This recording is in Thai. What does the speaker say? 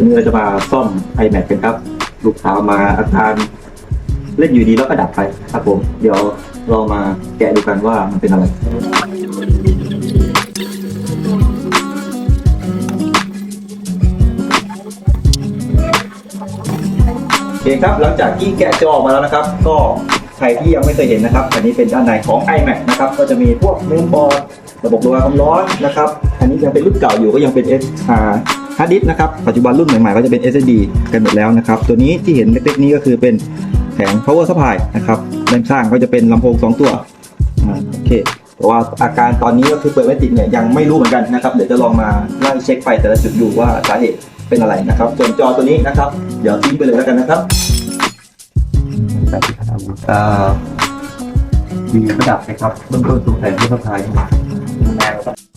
วันนี้เราจะมาซ่อม iMac กันครับ ลูกค้ามาอาการเล่นอยู่ดีแล้วก็ดับไปครับผม เดี๋ยวเรามาแกะดูกันว่ามันเป็นอะไรโอเคครับหลังจากที่แกะจอออกมาแล้วนะครับ ก็ใครที่ยังไม่เคยเห็นนะครับ อันนี้เป็นด้านในของ iMac นะครับ ก็จะมีพวกเมมบอร์ดระบบระบายความร้อนนะครับ อันนี้ยังเป็นรุ่นเก่าอยู่ก็ยังเป็น S อ่า ฮาร์ดดิสนะครับ ปัจจุบันรุ่นใหม่ๆ ก็จะเป็น SSD กันหมดแล้วนะครับ ตัวนี้ที่เห็นเล็กๆนี้ก็คือเป็นแผง power supply นะครับด้านข้างก็จะเป็นลำโพงสองตัวโอเคแต่ว่าอาการตอนนี้ก็คือเปิดไม่ติดเนี่ยยังไม่รู้เหมือนกันนะครับ เดี๋ยวจะลองมาไล่เช็คไฟแต่ละจุดดูว่าสาเหตุเป็นอะไรนะครับ ส่วนจอตัวนี้นะครับ เดี๋ยวทิ้งไปเลยแล้วกันนะครับอ่ามีประดับนะครับเบื้องต้นตัวแทนที่สะพายแนวครับ